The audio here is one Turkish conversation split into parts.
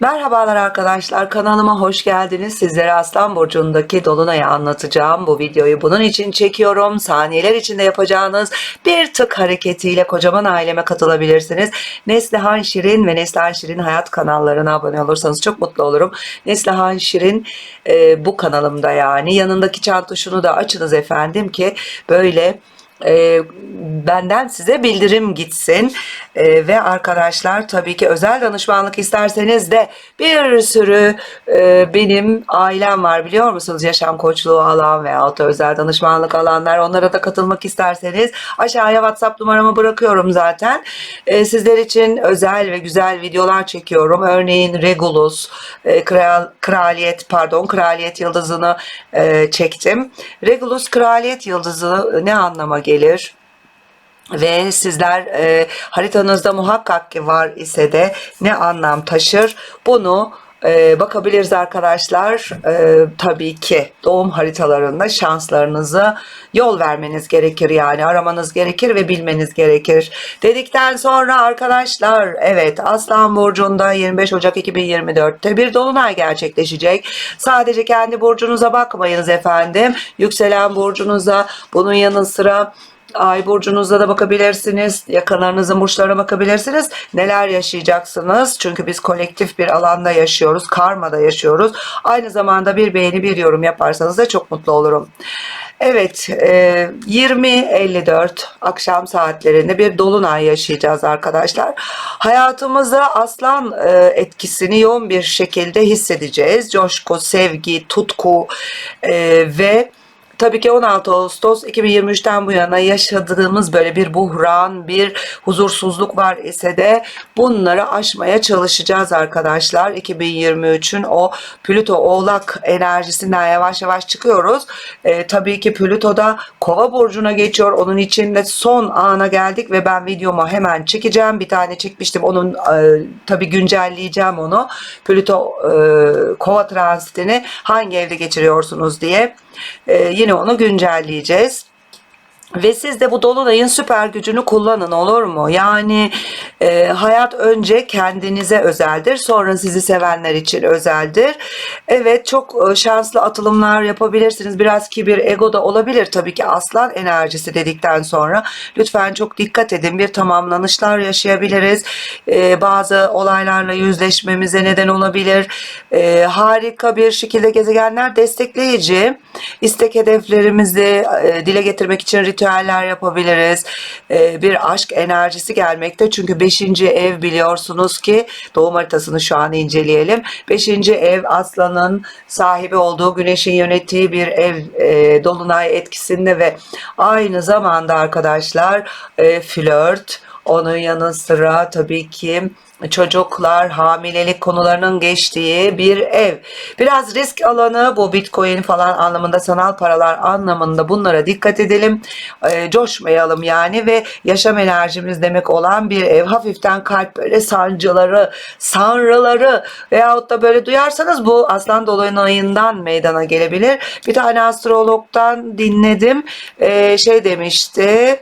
Merhabalar arkadaşlar kanalıma hoş geldiniz. Sizlere Aslan Burcu'ndaki Dolunay'ı anlatacağım. Bu videoyu bunun için çekiyorum. Saniyeler içinde yapacağınız bir tık hareketiyle kocaman aileme katılabilirsiniz. Neslihan Şirin ve Neslihan Şirin Hayat kanallarına abone olursanız çok mutlu olurum. Neslihan Şirin e, bu kanalımda yani. Yanındaki çan tuşunu da açınız efendim ki böyle e, benden size bildirim gitsin. E, ve arkadaşlar tabii ki özel danışmanlık isterseniz de bir sürü e, benim ailem var biliyor musunuz? Yaşam koçluğu alan veya da özel danışmanlık alanlar. Onlara da katılmak isterseniz aşağıya WhatsApp numaramı bırakıyorum zaten. E, sizler için özel ve güzel videolar çekiyorum. Örneğin Regulus e, kral, kraliyet pardon kraliyet yıldızını e, çektim. Regulus kraliyet yıldızı ne anlama gelir? Ve sizler e, haritanızda muhakkak ki var ise de ne anlam taşır bunu e, bakabiliriz arkadaşlar. E, tabii ki doğum haritalarında şanslarınızı yol vermeniz gerekir yani aramanız gerekir ve bilmeniz gerekir. Dedikten sonra arkadaşlar evet Aslan Burcu'nda 25 Ocak 2024'te bir dolunay gerçekleşecek. Sadece kendi burcunuza bakmayınız efendim. Yükselen burcunuza bunun yanı sıra Ay burcunuza da bakabilirsiniz. Yakınlarınızın burçlarına bakabilirsiniz. Neler yaşayacaksınız? Çünkü biz kolektif bir alanda yaşıyoruz. Karmada yaşıyoruz. Aynı zamanda bir beğeni bir yorum yaparsanız da çok mutlu olurum. Evet, e, 20.54 akşam saatlerinde bir dolunay yaşayacağız arkadaşlar. Hayatımıza aslan e, etkisini yoğun bir şekilde hissedeceğiz. Coşku, sevgi, tutku e, ve Tabii ki 16 Ağustos 2023'ten bu yana yaşadığımız böyle bir buhran, bir huzursuzluk var ise de bunları aşmaya çalışacağız arkadaşlar. 2023'ün o Plüto Oğlak enerjisinden yavaş yavaş çıkıyoruz. Ee, tabii ki Plüto da Kova burcuna geçiyor. Onun için de son ana geldik ve ben videomu hemen çekeceğim. Bir tane çekmiştim. Onun e, tabii güncelleyeceğim onu. Plüto e, Kova transitini hangi evde geçiriyorsunuz diye. Ee, yine onu güncelleyeceğiz. Ve siz de bu dolunayın süper gücünü kullanın olur mu? Yani e, hayat önce kendinize özeldir, sonra sizi sevenler için özeldir. Evet çok e, şanslı atılımlar yapabilirsiniz. Biraz kibir, ego da olabilir tabii ki aslan enerjisi dedikten sonra. Lütfen çok dikkat edin. Bir tamamlanışlar yaşayabiliriz. E, bazı olaylarla yüzleşmemize neden olabilir. E, harika bir şekilde gezegenler destekleyici. İstek hedeflerimizi e, dile getirmek için ritüeller yapabiliriz. Ee, bir aşk enerjisi gelmekte. Çünkü 5. ev biliyorsunuz ki doğum haritasını şu an inceleyelim. 5. ev aslanın sahibi olduğu güneşin yönettiği bir ev e, dolunay etkisinde ve aynı zamanda arkadaşlar e, flört onun yanı sıra tabii ki çocuklar, hamilelik konularının geçtiği bir ev. Biraz risk alanı bu bitcoin falan anlamında sanal paralar anlamında bunlara dikkat edelim. E, coşmayalım yani ve yaşam enerjimiz demek olan bir ev. Hafiften kalp böyle sancıları, sanrıları veyahut da böyle duyarsanız bu aslan dolunayından meydana gelebilir. Bir tane astrologdan dinledim. E, şey demişti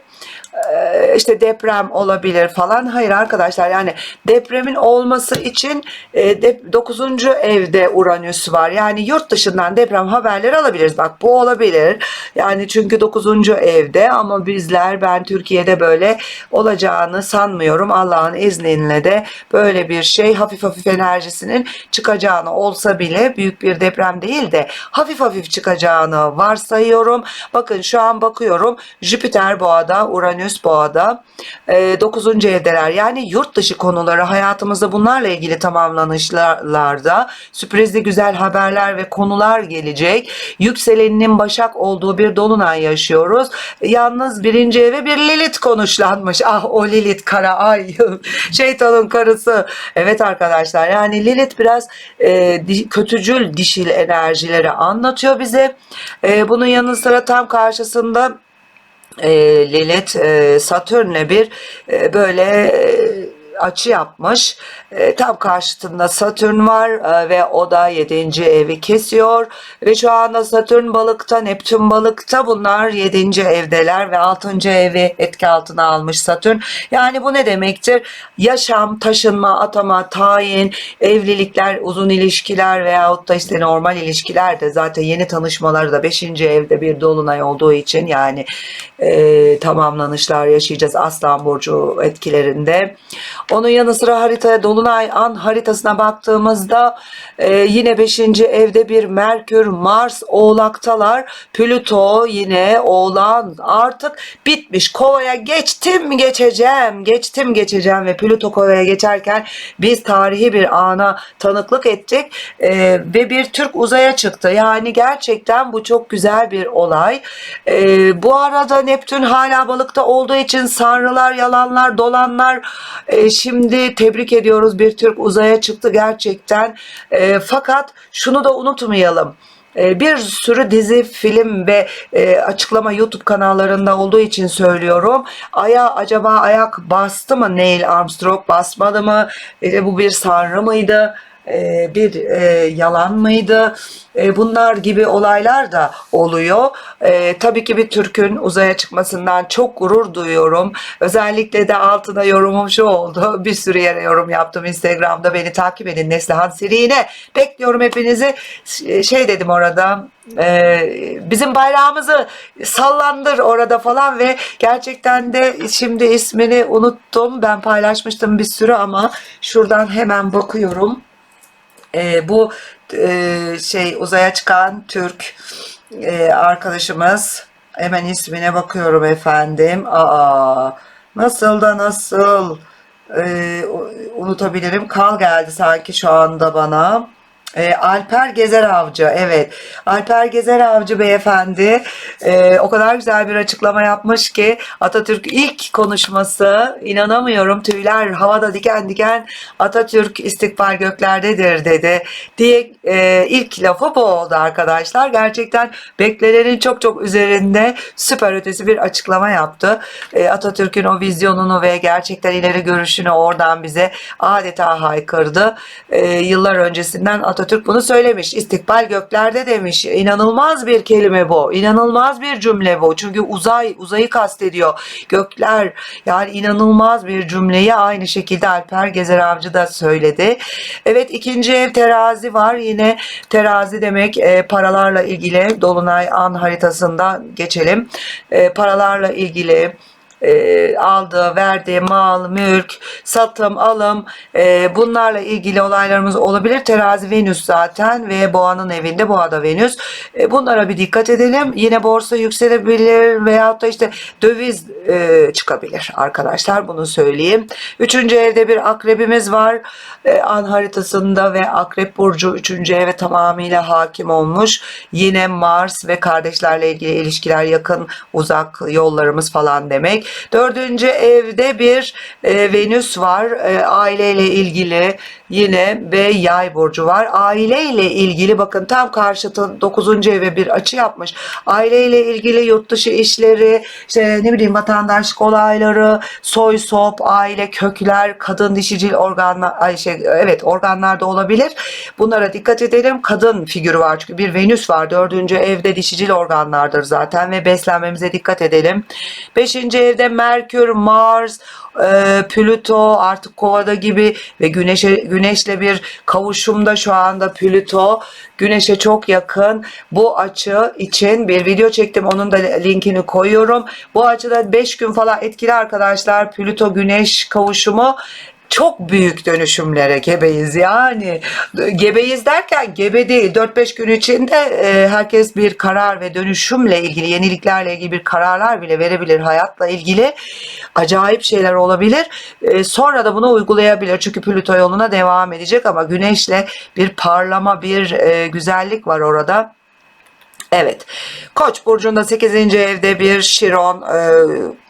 işte deprem olabilir falan. Hayır arkadaşlar yani depremin olması için 9. evde Uranüs var. Yani yurt dışından deprem haberleri alabiliriz. Bak bu olabilir. Yani çünkü 9. evde ama bizler ben Türkiye'de böyle olacağını sanmıyorum. Allah'ın izniyle de böyle bir şey hafif hafif enerjisinin çıkacağını olsa bile büyük bir deprem değil de hafif hafif çıkacağını varsayıyorum. Bakın şu an bakıyorum Jüpiter boğada, Uranüs boğada, e, 9. evdeler. Yani yurt dışı konuları hayatımızda bunlarla ilgili tamamlanışlarda sürprizli güzel haberler ve konular gelecek. Yükseleninin Başak olduğu bir dolunay yaşıyoruz. Yalnız birinci eve bir Lilith konuşlanmış. Ah o Lilith kara ay şeytanın karısı. Evet arkadaşlar yani Lilith biraz e, kötücül dişil enerjileri anlatıyor bize. E, bunun yanı sıra tam karşısında e, Lilith e, Satürn'le bir e, böyle e, açı yapmış. E, tam karşıtında Satürn var e, ve o da 7. evi kesiyor. Ve şu anda Satürn balıkta, Neptün balıkta bunlar 7. evdeler ve 6. evi etki altına almış Satürn. Yani bu ne demektir? Yaşam, taşınma, atama, tayin, evlilikler, uzun ilişkiler veyahut da işte normal ilişkiler de zaten yeni tanışmaları da 5. evde bir dolunay olduğu için yani e, tamamlanışlar yaşayacağız Aslan Burcu etkilerinde. Onun yanı sıra haritaya Dolunay an haritasına baktığımızda e, yine 5. evde bir Merkür, Mars, Oğlaktalar. Plüto yine Oğlan artık bitmiş. Kovaya geçtim geçeceğim, geçtim geçeceğim ve Plüto Kovaya geçerken biz tarihi bir ana tanıklık ettik e, ve bir Türk uzaya çıktı. Yani gerçekten bu çok güzel bir olay. E, bu arada Neptün hala balıkta olduğu için sanrılar, yalanlar, dolanlar e, şimdi tebrik ediyoruz bir Türk uzaya çıktı gerçekten. E, fakat şunu da unutmayalım. E, Bir sürü dizi, film ve e, açıklama YouTube kanallarında olduğu için söylüyorum. Aya acaba ayak bastı mı Neil Armstrong basmadı mı? E, bu bir sanrı mıydı? E, bir e, yalan mıydı? E, bunlar gibi olaylar da oluyor. E, tabii ki bir Türk'ün uzaya çıkmasından çok gurur duyuyorum. Özellikle de altına yorumum şu oldu. Bir sürü yere yorum yaptım Instagram'da. Beni takip edin Neslihan Siri'ne. Bekliyorum hepinizi. Şey dedim orada. bizim bayrağımızı sallandır orada falan ve gerçekten de şimdi ismini unuttum. Ben paylaşmıştım bir sürü ama şuradan hemen bakıyorum. E, bu e, şey uzaya çıkan Türk e, arkadaşımız hemen ismine bakıyorum efendim. Aa, nasıl da nasıl e, unutabilirim. Kal geldi sanki şu anda bana. E, Alper Gezer Avcı evet. Alper Gezer Avcı beyefendi e, o kadar güzel bir açıklama yapmış ki Atatürk ilk konuşması inanamıyorum tüyler havada diken diken Atatürk istikbal göklerdedir dedi diye e, ilk lafı bu oldu arkadaşlar. Gerçekten beklenenin çok çok üzerinde süper ötesi bir açıklama yaptı. E, Atatürk'ün o vizyonunu ve gerçekten ileri görüşünü oradan bize adeta haykırdı. E, yıllar öncesinden Atatürk bunu söylemiş. İstikbal göklerde demiş. İnanılmaz bir kelime bu. İnanılmaz bir cümle bu. Çünkü uzay, uzayı kastediyor. Gökler yani inanılmaz bir cümleyi aynı şekilde Alper Gezer Avcı da söyledi. Evet ikinci ev terazi var. Yine terazi demek e, paralarla ilgili Dolunay an haritasında geçelim. E, paralarla ilgili e, aldığı, verdiği mal, mülk, satım, alım e, bunlarla ilgili olaylarımız olabilir. Terazi Venüs zaten ve boğanın evinde boğada Venüs. E, bunlara bir dikkat edelim. Yine borsa yükselebilir veyahut da işte döviz e, çıkabilir arkadaşlar bunu söyleyeyim. Üçüncü evde bir akrebimiz var. E, an haritasında ve akrep burcu üçüncü eve tamamıyla hakim olmuş. Yine Mars ve kardeşlerle ilgili ilişkiler yakın uzak yollarımız falan demek. Dördüncü evde bir e, Venüs var. E, aileyle ilgili yine ve yay burcu var. Aileyle ilgili bakın tam karşıtı 9. eve bir açı yapmış. Aileyle ilgili yurt dışı işleri, işte ne bileyim vatandaşlık olayları, soy sop, aile kökler, kadın dişicil organlar, şey evet organlarda olabilir. Bunlara dikkat edelim. Kadın figürü var çünkü bir Venüs var. Dördüncü evde dişicil organlardır zaten ve beslenmemize dikkat edelim. Beşinci evde Merkür, Mars, e, Plüto artık kovada gibi ve güneşe güneşle bir kavuşumda şu anda Plüto. Güneşe çok yakın. Bu açı için bir video çektim. Onun da linkini koyuyorum. Bu açıda 5 gün falan etkili arkadaşlar. Plüto güneş kavuşumu çok büyük dönüşümlere gebeyiz. Yani gebeyiz derken gebe değil. 4-5 gün içinde e, herkes bir karar ve dönüşümle ilgili yeniliklerle ilgili bir kararlar bile verebilir hayatla ilgili. Acayip şeyler olabilir. E, sonra da bunu uygulayabilir. Çünkü Plüto yoluna devam edecek ama güneşle bir parlama bir e, güzellik var orada. Evet. Koç burcunda 8. evde bir Şiron e,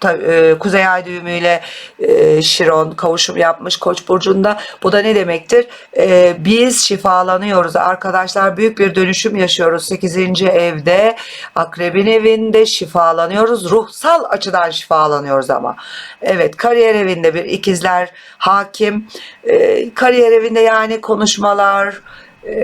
ta- e, Kuzey Ay düğümüyle e, Şiron kavuşum yapmış Koç burcunda. Bu da ne demektir? E, biz şifalanıyoruz arkadaşlar. Büyük bir dönüşüm yaşıyoruz 8. evde. Akrebin evinde şifalanıyoruz. Ruhsal açıdan şifalanıyoruz ama. Evet kariyer evinde bir ikizler hakim. E, kariyer evinde yani konuşmalar,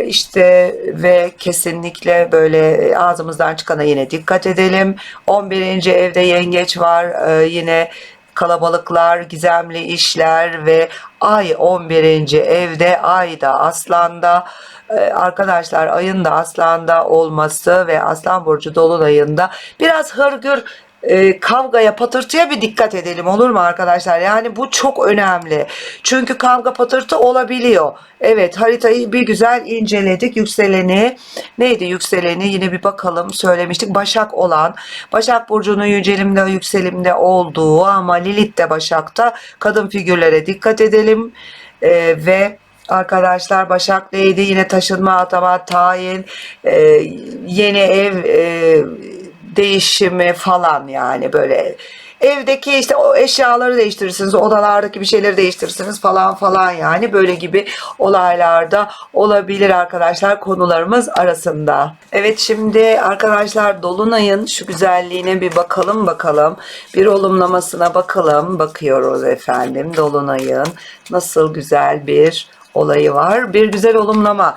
işte ve kesinlikle böyle ağzımızdan çıkana yine dikkat edelim. 11. evde yengeç var. E, yine kalabalıklar, gizemli işler ve ay 11. evde ay da aslanda e, arkadaşlar ayın da aslanda olması ve aslan burcu dolunayında biraz hırgür e, kavgaya patırtıya bir dikkat edelim olur mu arkadaşlar? Yani bu çok önemli. Çünkü kavga patırtı olabiliyor. Evet haritayı bir güzel inceledik. Yükseleni neydi yükseleni yine bir bakalım söylemiştik. Başak olan Başak Burcu'nun yücelimde yükselimde olduğu ama Lilith de Başak'ta kadın figürlere dikkat edelim. E, ve Arkadaşlar Başak neydi? Yine taşınma, atama, tayin, e, yeni ev e, değişimi falan yani böyle evdeki işte o eşyaları değiştirirsiniz, odalardaki bir şeyleri değiştirirsiniz falan falan yani böyle gibi olaylarda olabilir arkadaşlar konularımız arasında. Evet şimdi arkadaşlar Dolunay'ın şu güzelliğine bir bakalım bakalım. Bir olumlamasına bakalım. Bakıyoruz efendim Dolunay'ın nasıl güzel bir olayı var. Bir güzel olumlama.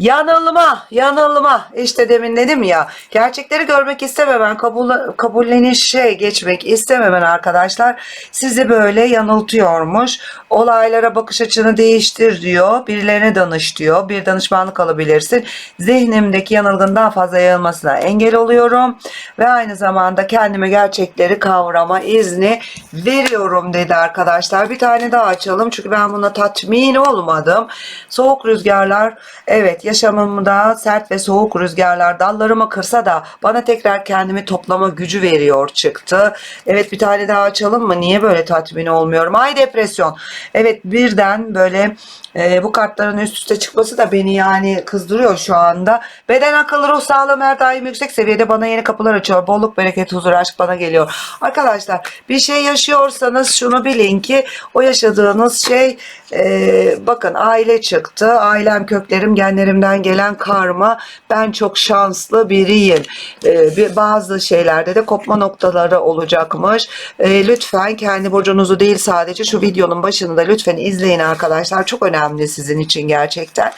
Yanılma, yanılma. İşte demin dedim ya. Gerçekleri görmek istememen, kabul, kabullenişe geçmek istememen arkadaşlar sizi böyle yanıltıyormuş. Olaylara bakış açını değiştir diyor. Birilerine danış diyor. Bir danışmanlık alabilirsin. Zihnimdeki yanılgının daha fazla yayılmasına engel oluyorum. Ve aynı zamanda kendime gerçekleri kavrama izni veriyorum dedi arkadaşlar. Bir tane daha açalım. Çünkü ben buna tatmin olmadım. Soğuk rüzgarlar evet yaşamımda sert ve soğuk rüzgarlar dallarımı kırsa da bana tekrar kendimi toplama gücü veriyor çıktı. Evet bir tane daha açalım mı? Niye böyle tatmin olmuyorum? Ay depresyon. Evet birden böyle e, bu kartların üst üste çıkması da beni yani kızdırıyor şu anda. Beden akıl ruh sağlığım her daim yüksek seviyede bana yeni kapılar açıyor. Bolluk bereket huzur aşk bana geliyor. Arkadaşlar bir şey yaşıyorsanız şunu bilin ki o yaşadığınız şey e, bakın aile çıktı. Ailem köklerim genlerimden gelen karma. Ben çok şanslı biriyim. E, bir, bazı şeylerde de kopma noktaları olacakmış. E, lütfen kendi burcunuzu değil sadece şu videonun başını da lütfen izleyin arkadaşlar. Çok önemli sizin için gerçekten.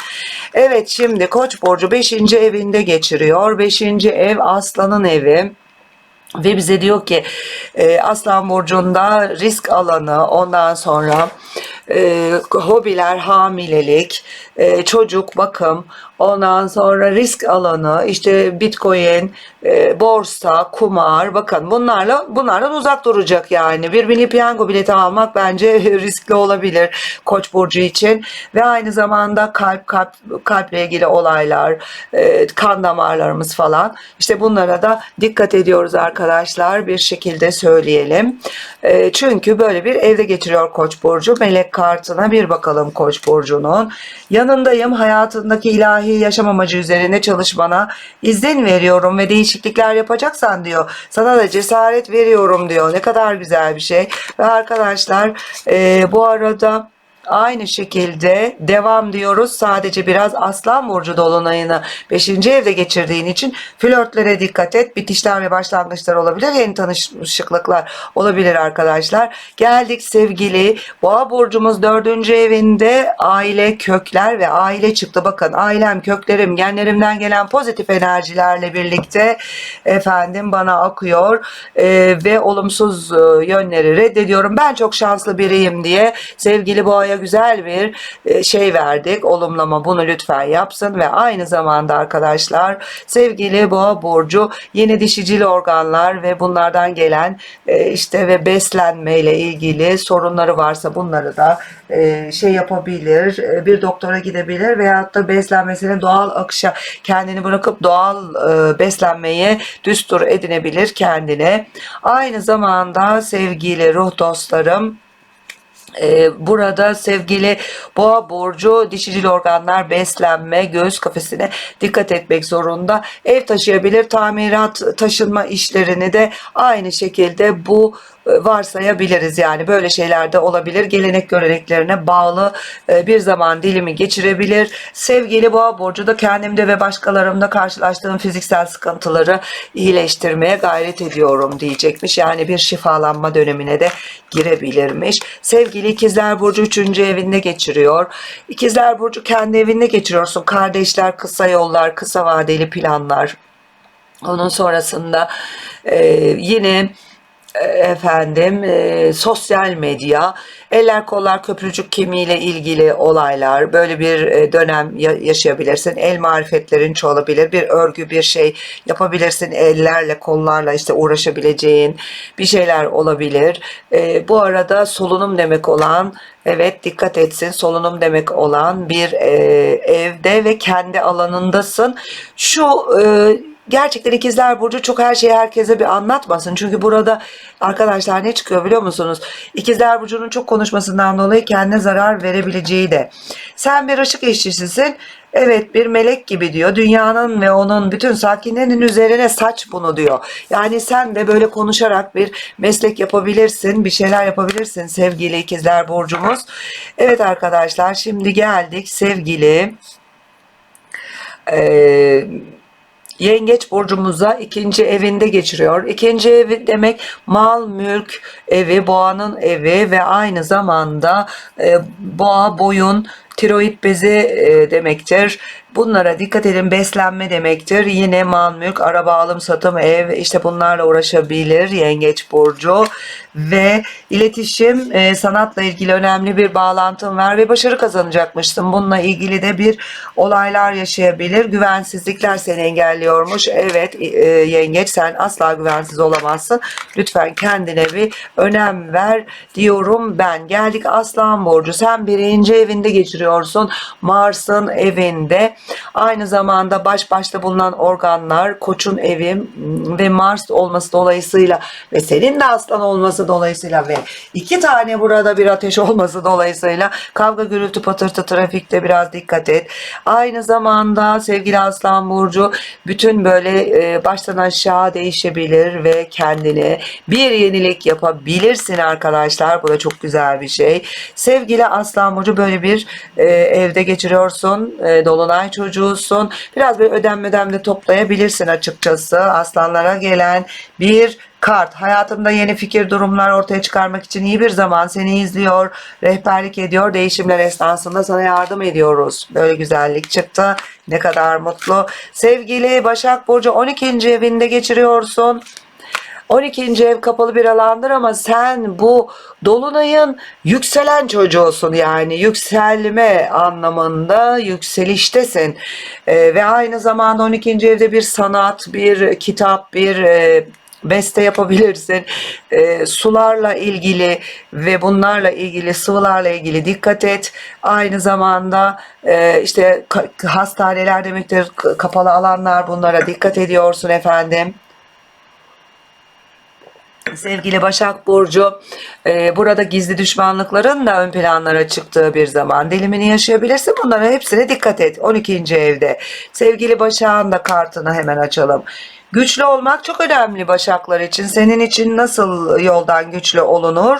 Evet şimdi Koç burcu 5. evinde geçiriyor. 5. ev Aslan'ın evi. Ve bize diyor ki e, Aslan Burcu'nda risk alanı ondan sonra e, hobiler, hamilelik, e, çocuk, bakım, ondan sonra risk alanı, işte bitcoin, e, borsa, kumar, bakın bunlarla bunlardan uzak duracak yani. Bir milli piyango bileti almak bence riskli olabilir Koç burcu için ve aynı zamanda kalp kalp kalple ilgili olaylar, e, kan damarlarımız falan. İşte bunlara da dikkat ediyoruz arkadaşlar bir şekilde söyleyelim. E, çünkü böyle bir evde geçiriyor Koç burcu. Melek kartına bir bakalım Koç burcunun. Yanındayım hayatındaki ilahi yaşam amacı üzerine çalışmana izin veriyorum ve değişiklikler yapacaksan diyor. Sana da cesaret veriyorum diyor. Ne kadar güzel bir şey. Ve arkadaşlar e, bu arada Aynı şekilde devam diyoruz. Sadece biraz Aslan Burcu Dolunay'ını 5. evde geçirdiğin için flörtlere dikkat et. Bitişler ve başlangıçlar olabilir. Yeni tanışıklıklar olabilir arkadaşlar. Geldik sevgili Boğa Burcumuz 4. evinde aile kökler ve aile çıktı. Bakın ailem köklerim genlerimden gelen pozitif enerjilerle birlikte efendim bana akıyor Ee, ve olumsuz e, yönleri reddediyorum. Ben çok şanslı biriyim diye sevgili Boğa'ya güzel bir e, şey verdik. Olumlama bunu lütfen yapsın ve aynı zamanda arkadaşlar sevgili Boğa burcu yeni dişicil organlar ve bunlardan gelen e, işte ve beslenme ile ilgili sorunları varsa bunları da e, şey yapabilir. Bir doktora gidebilir veyahut da beslenmesine doğal akışa kendini bırakıp doğal beslenmeye düstur edinebilir kendine. Aynı zamanda sevgili ruh dostlarım burada sevgili boğa burcu dişicil organlar beslenme göğüs kafesine dikkat etmek zorunda. Ev taşıyabilir tamirat taşınma işlerini de aynı şekilde bu varsayabiliriz yani böyle şeyler de olabilir. Gelenek göreneklerine bağlı e, bir zaman dilimi geçirebilir. Sevgili boğa burcu da kendimde ve başkalarımda karşılaştığım fiziksel sıkıntıları iyileştirmeye gayret ediyorum diyecekmiş. Yani bir şifalanma dönemine de girebilirmiş. Sevgili ikizler burcu 3. evinde geçiriyor. İkizler burcu kendi evinde geçiriyorsun. Kardeşler, kısa yollar, kısa vadeli planlar. Onun sonrasında e, yine e, efendim e, sosyal medya, eller kollar köprücük kemiğiyle ilgili olaylar, böyle bir e, dönem ya- yaşayabilirsin. El marifetlerin çoğalabilir. Bir örgü, bir şey yapabilirsin. Ellerle, kollarla işte uğraşabileceğin bir şeyler olabilir. E, bu arada solunum demek olan Evet dikkat etsin solunum demek olan bir e, evde ve kendi alanındasın. Şu e, gerçekten ikizler burcu çok her şeyi herkese bir anlatmasın. Çünkü burada arkadaşlar ne çıkıyor biliyor musunuz? İkizler burcunun çok konuşmasından dolayı kendine zarar verebileceği de. Sen bir ışık işçisisin. Evet bir melek gibi diyor. Dünyanın ve onun bütün sakinlerinin üzerine saç bunu diyor. Yani sen de böyle konuşarak bir meslek yapabilirsin, bir şeyler yapabilirsin sevgili ikizler burcumuz. Evet arkadaşlar şimdi geldik sevgili eee Yengeç burcumuza ikinci evinde geçiriyor. İkinci evi demek mal, mülk evi, boğanın evi ve aynı zamanda e, boğa, boyun, tiroid bezi e, demektir. Bunlara dikkat edin. Beslenme demektir. Yine mal, mülk, araba alım, satım, ev işte bunlarla uğraşabilir Yengeç burcu ve iletişim, e, sanatla ilgili önemli bir bağlantın var ve başarı kazanacakmışsın. Bununla ilgili de bir olaylar yaşayabilir. Güvensizlikler seni engelliyormuş. Evet e, Yengeç sen asla güvensiz olamazsın. Lütfen kendine bir önem ver diyorum ben. Geldik Aslan burcu. Sen birinci evinde geçiriyorsun. Mars'ın evinde. Aynı zamanda baş başta bulunan organlar Koç'un evi ve Mars olması dolayısıyla ve senin de Aslan olması dolayısıyla ve iki tane burada bir ateş olması dolayısıyla kavga gürültü patırtı trafikte biraz dikkat et. Aynı zamanda sevgili Aslan Burcu bütün böyle e, baştan aşağı değişebilir ve kendine bir yenilik yapabilirsin arkadaşlar. Bu da çok güzel bir şey. Sevgili Aslan Burcu böyle bir e, evde geçiriyorsun. E, dolunay çocuğusun. Biraz böyle ödem ödem de toplayabilirsin açıkçası. Aslanlara gelen bir kart. Hayatımda yeni fikir durumlar ortaya çıkarmak için iyi bir zaman seni izliyor, rehberlik ediyor. Değişimler esnasında sana yardım ediyoruz. Böyle güzellik çıktı. Ne kadar mutlu. Sevgili Başak Burcu 12. evinde geçiriyorsun. 12. ev kapalı bir alandır ama sen bu dolunayın yükselen çocuğusun yani yükselme anlamında yükseliştesin Ee, ve aynı zamanda 12. evde bir sanat, bir kitap, bir e, beste yapabilirsin. Ee, sularla ilgili ve bunlarla ilgili sıvılarla ilgili dikkat et. Aynı zamanda e, işte hastaneler demektir, kapalı alanlar bunlara dikkat ediyorsun efendim. Sevgili Başak Burcu, e, burada gizli düşmanlıkların da ön planlara çıktığı bir zaman dilimini yaşayabilirsin. Bunlara hepsine dikkat et. 12. evde. Sevgili Başak'ın da kartını hemen açalım. Güçlü olmak çok önemli Başaklar için. Senin için nasıl yoldan güçlü olunur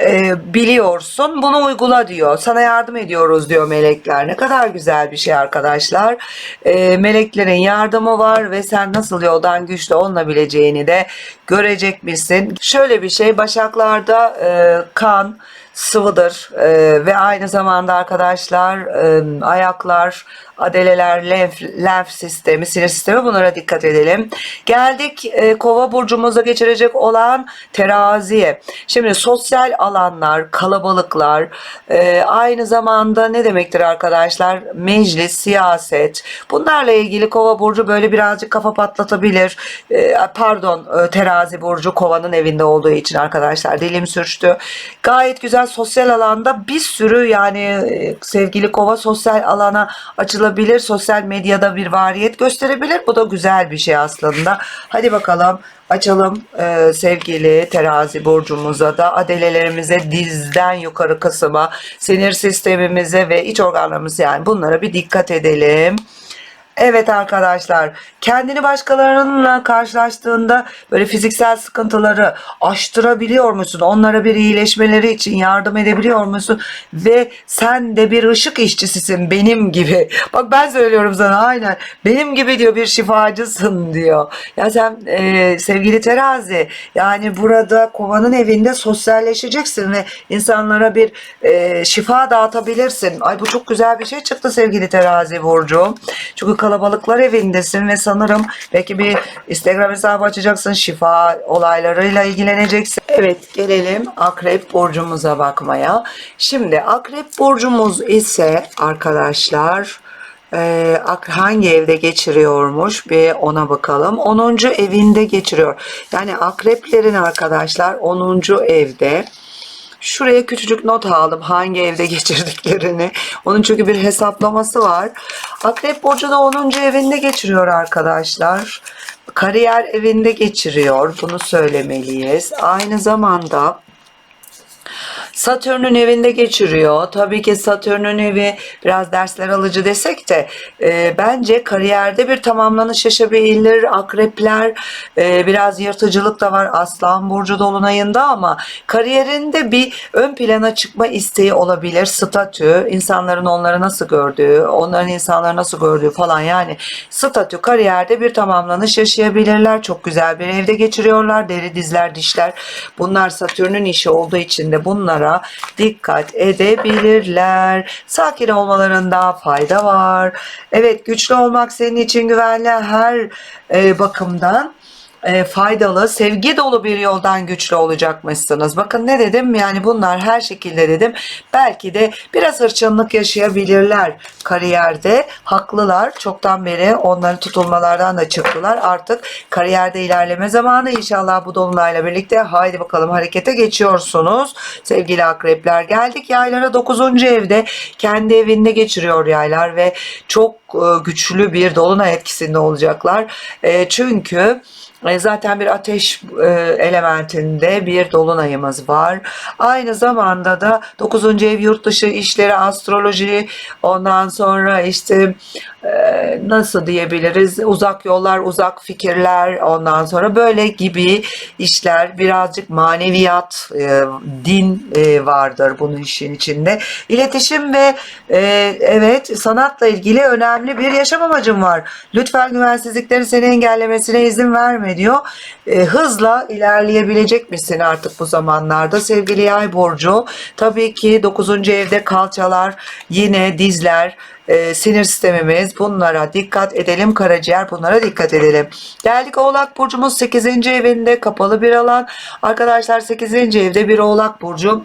e, biliyorsun. Bunu uygula diyor. Sana yardım ediyoruz diyor melekler. Ne kadar güzel bir şey arkadaşlar. E, meleklerin yardımı var ve sen nasıl yoldan güçlü olunabileceğini de görecek misin? Şöyle bir şey Başaklarda e, kan sıvıdır e, ve aynı zamanda arkadaşlar e, ayaklar, adeleler, lenf, lenf sistemi, sinir sistemi bunlara dikkat edelim. Geldik e, kova burcumuza geçirecek olan teraziye. Şimdi sosyal alanlar, kalabalıklar, e, aynı zamanda ne demektir arkadaşlar? Meclis, siyaset. Bunlarla ilgili kova burcu böyle birazcık kafa patlatabilir. E, pardon e, terazi burcu kovanın evinde olduğu için arkadaşlar dilim sürçtü. Gayet güzel sosyal alanda bir sürü yani e, sevgili kova sosyal alana açılabilir. Sosyal medyada bir variyet gösterebilir. Bu da güzel bir şey aslında. Hadi bakalım açalım e, sevgili terazi burcumuza da adelelerimize dizden yukarı kısma sinir sistemimize ve iç organlarımız yani bunlara bir dikkat edelim. Evet arkadaşlar, kendini başkalarınınla karşılaştığında böyle fiziksel sıkıntıları aştırabiliyor musun? Onlara bir iyileşmeleri için yardım edebiliyor musun? Ve sen de bir ışık işçisisin benim gibi. Bak ben söylüyorum sana aynen. Benim gibi diyor bir şifacısın diyor. Ya sen e, sevgili terazi yani burada kovanın evinde sosyalleşeceksin ve insanlara bir e, şifa dağıtabilirsin. Ay bu çok güzel bir şey çıktı sevgili terazi Burcu. Çünkü kalabalıklar evindesin ve sanırım belki bir Instagram hesabı açacaksın. Şifa olaylarıyla ilgileneceksin. Evet gelelim Akrep Burcumuza bakmaya. Şimdi Akrep Burcumuz ise arkadaşlar ak- hangi evde geçiriyormuş bir ona bakalım. 10. evinde geçiriyor. Yani akreplerin arkadaşlar 10. evde. Şuraya küçücük not aldım hangi evde geçirdiklerini. Onun çünkü bir hesaplaması var. Akrep Burcu da 10. evinde geçiriyor arkadaşlar. Kariyer evinde geçiriyor. Bunu söylemeliyiz. Aynı zamanda Satürn'ün evinde geçiriyor. Tabii ki Satürn'ün evi biraz dersler alıcı desek de e, bence kariyerde bir tamamlanış yaşayabilir. Akrepler e, biraz yırtıcılık da var Aslan Burcu Dolunay'ında ama kariyerinde bir ön plana çıkma isteği olabilir. Statü, insanların onları nasıl gördüğü, onların insanları nasıl gördüğü falan yani statü kariyerde bir tamamlanış yaşayabilirler. Çok güzel bir evde geçiriyorlar. Deri, dizler, dişler. Bunlar Satürn'ün işi olduğu için de bunlara dikkat edebilirler. Sakin olmalarında fayda var. Evet güçlü olmak senin için güvenli her e, bakımdan e, faydalı, sevgi dolu bir yoldan güçlü olacakmışsınız. Bakın ne dedim? Yani bunlar her şekilde dedim. Belki de biraz hırçınlık yaşayabilirler kariyerde. Haklılar. Çoktan beri onların tutulmalardan da çıktılar. Artık kariyerde ilerleme zamanı. İnşallah bu dolunayla birlikte haydi bakalım harekete geçiyorsunuz. Sevgili akrepler geldik yaylara 9. evde kendi evinde geçiriyor yaylar ve çok e, güçlü bir dolunay etkisinde olacaklar. E, çünkü Zaten bir ateş e, elementinde bir dolunayımız var. Aynı zamanda da 9. ev yurt dışı işleri, astroloji, ondan sonra işte e, nasıl diyebiliriz uzak yollar, uzak fikirler, ondan sonra böyle gibi işler birazcık maneviyat, e, din e, vardır bunun işin içinde. İletişim ve e, evet sanatla ilgili önemli bir yaşam amacım var. Lütfen güvensizliklerin seni engellemesine izin verme diyor. Hızla ilerleyebilecek misin artık bu zamanlarda sevgili yay burcu? Tabii ki 9. evde kalçalar, yine dizler, e, sinir sistemimiz bunlara dikkat edelim karaciğer bunlara dikkat edelim. Geldik Oğlak Burcumuz 8. evinde kapalı bir alan. Arkadaşlar 8. evde bir Oğlak Burcu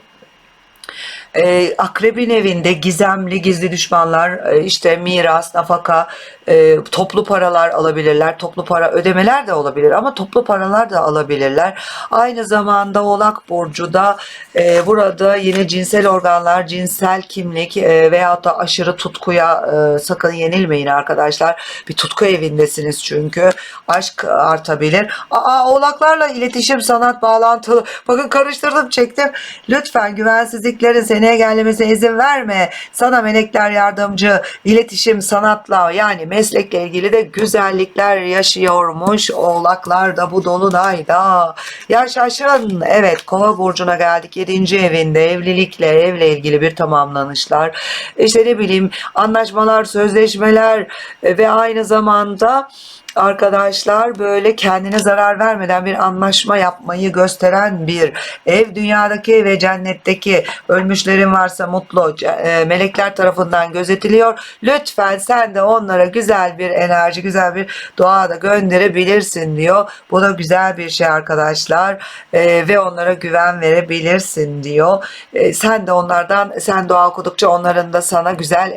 e, akrebin evinde gizemli gizli düşmanlar e, işte miras, nafaka, e, toplu paralar alabilirler. Toplu para ödemeler de olabilir ama toplu paralar da alabilirler. Aynı zamanda Oğlak Burcu da e, burada yine cinsel organlar, cinsel kimlik e, veyahut da aşırı tutkuya e, sakın yenilmeyin arkadaşlar. Bir tutku evindesiniz çünkü. Aşk artabilir. Aa Oğlaklarla iletişim, sanat bağlantılı. Bakın karıştırdım, çektim. Lütfen güvensizliklerin seni engellemesine izin verme. Sana melekler yardımcı, iletişim, sanatla yani meslekle ilgili de güzellikler yaşıyormuş. Oğlaklar da bu dolunayda. Yaşasın. Evet kova burcuna geldik. 7. evinde evlilikle, evle ilgili bir tamamlanışlar. İşte ne bileyim anlaşmalar, sözleşmeler ve aynı zamanda arkadaşlar böyle kendine zarar vermeden bir anlaşma yapmayı gösteren bir ev dünyadaki ve cennetteki ölmüşlerin varsa mutlu e, melekler tarafından gözetiliyor. Lütfen sen de onlara güzel bir enerji, güzel bir dua da gönderebilirsin diyor. Bu da güzel bir şey arkadaşlar E, ve onlara güven verebilirsin diyor. E, sen de onlardan sen dua okudukça onların da sana güzel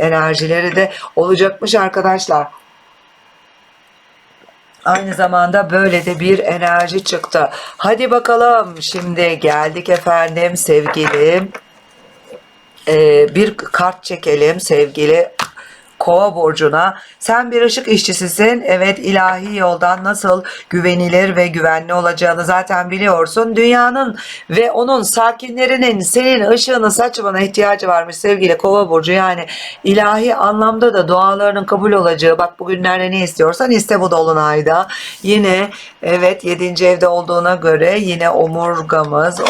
enerjileri de olacakmış arkadaşlar. Aynı zamanda böyle de bir enerji çıktı. Hadi bakalım şimdi geldik efendim sevgili. Ee, bir kart çekelim sevgili Kova burcuna. Sen bir ışık işçisisin. Evet ilahi yoldan nasıl güvenilir ve güvenli olacağını zaten biliyorsun. Dünyanın ve onun sakinlerinin senin ışığını saçmana ihtiyacı varmış sevgili Kova burcu. Yani ilahi anlamda da dualarının kabul olacağı. Bak bugünlerde ne istiyorsan iste bu dolunayda. Yine evet 7. evde olduğuna göre yine omurgamız,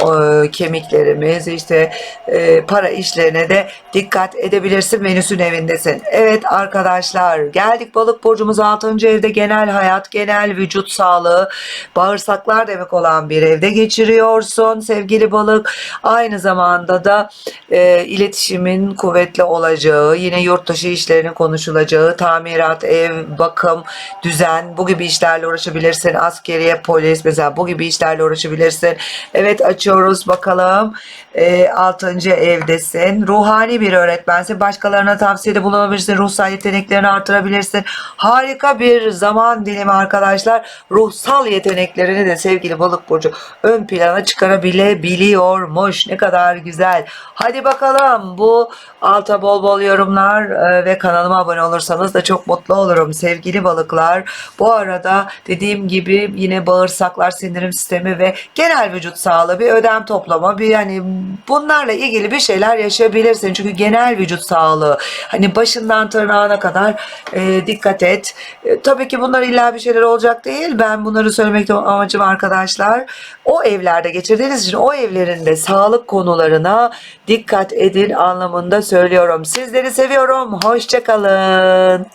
kemiklerimiz, işte e, para işlerine de dikkat edebilirsin. Venüs'ün evindesin. Evet arkadaşlar geldik balık burcumuz 6. evde genel hayat, genel vücut sağlığı, bağırsaklar demek olan bir evde geçiriyorsun sevgili balık. Aynı zamanda da e, iletişimin kuvvetli olacağı, yine yurt dışı işlerinin konuşulacağı, tamirat, ev, bakım, düzen bu gibi işlerle uğraşabilirsin. Askeriye, polis mesela bu gibi işlerle uğraşabilirsin. Evet açıyoruz bakalım. E, 6. evdesin. Ruhani bir öğretmensin. Başkalarına tavsiyede bulunabilirsin. Ruhsal yeteneklerini artırabilirsin. Harika bir zaman dilimi arkadaşlar. Ruhsal yeteneklerini de sevgili balık burcu ön plana çıkarabilebiliyormuş. Ne kadar güzel. Hadi bakalım bu alta bol bol yorumlar e, ve kanalıma abone olursanız da çok mutlu olurum sevgili balıklar. Bu arada dediğim gibi yine bağırsaklar, sindirim sistemi ve genel vücut sağlığı bir ödem toplama bir yani bunlarla ilgili bir şeyler yaşayabilirsin. Çünkü genel vücut sağlığı hani başından tırnağına kadar e, dikkat et. E, tabii ki bunlar illa bir şeyler olacak değil. Ben bunları söylemekte amacım arkadaşlar. O evlerde geçirdiğiniz için o evlerin de sağlık konularına dikkat edin anlamında söylüyorum. Sizleri seviyorum. Hoşçakalın.